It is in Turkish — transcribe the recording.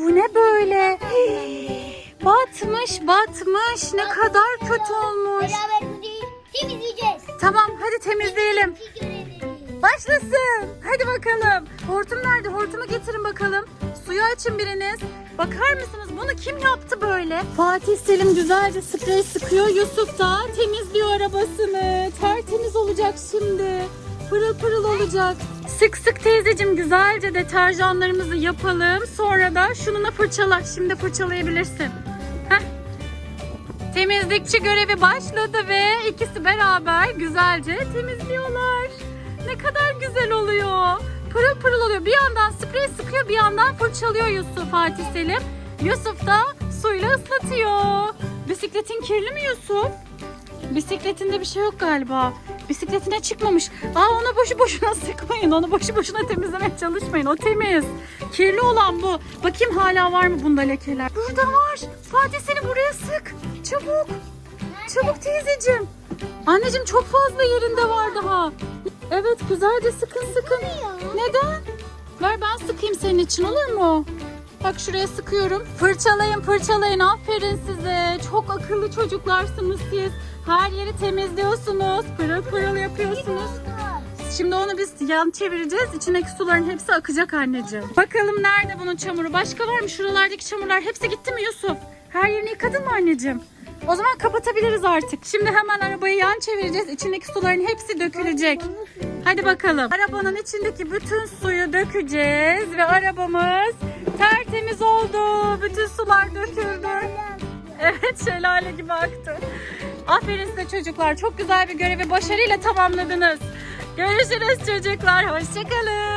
bu ne böyle? Batmış batmış ne kadar kötü olmuş. Beraber. Temizleyeceğiz. Tamam hadi temizleyelim. Başlasın. Hadi bakalım. Hortum nerede? Hortumu getirin bakalım. Suyu açın biriniz. Bakar mısınız bunu kim yaptı böyle? Fatih Selim güzelce sprey sıkıyor. Yusuf da temizliyor arabasını. Tertemiz olacak şimdi. Pırıl pırıl olacak. Sık sık teyzeciğim güzelce deterjanlarımızı yapalım. Sonra da şununla fırçala. Şimdi fırçalayabilirsin. Temizlikçi görevi başladı ve ikisi beraber güzelce temizliyorlar. Ne kadar güzel oluyor. Pırıl pırıl oluyor. Bir yandan sprey sıkıyor bir yandan fırçalıyor Yusuf Fatih Selim. Yusuf da suyla ıslatıyor. Bisikletin kirli mi Yusuf? Bisikletinde bir şey yok galiba. Bisikletine çıkmamış. Aa onu boşu boşuna sıkmayın. Onu boşu boşuna temizlemeye çalışmayın. O temiz. Kirli olan bu. Bakayım hala var mı bunda lekeler? Burada var. Fatih seni buraya sık. Çabuk. Çabuk teyzeciğim. Anneciğim çok fazla yerinde var daha. Evet güzelce sıkın sıkın. Neden? Ver ben sıkayım senin için olur mu? Bak şuraya sıkıyorum. Fırçalayın fırçalayın aferin size. Çok akıllı çocuklarsınız siz. Her yeri temizliyorsunuz. Pırıl pırıl yapıyorsunuz. Şimdi onu biz yan çevireceğiz. İçindeki suların hepsi akacak anneciğim. Bakalım nerede bunun çamuru? Başka var mı? Şuralardaki çamurlar hepsi gitti mi Yusuf? Her yerini yıkadın mı anneciğim? O zaman kapatabiliriz artık. Şimdi hemen arabayı yan çevireceğiz. İçindeki suların hepsi dökülecek. Hadi bakalım. Arabanın içindeki bütün suyu dökeceğiz ve arabamız tertemiz oldu. Bütün sular döküldü. Evet şelale gibi aktı. Aferin size çocuklar. Çok güzel bir görevi başarıyla tamamladınız. Görüşürüz çocuklar. Hoşçakalın.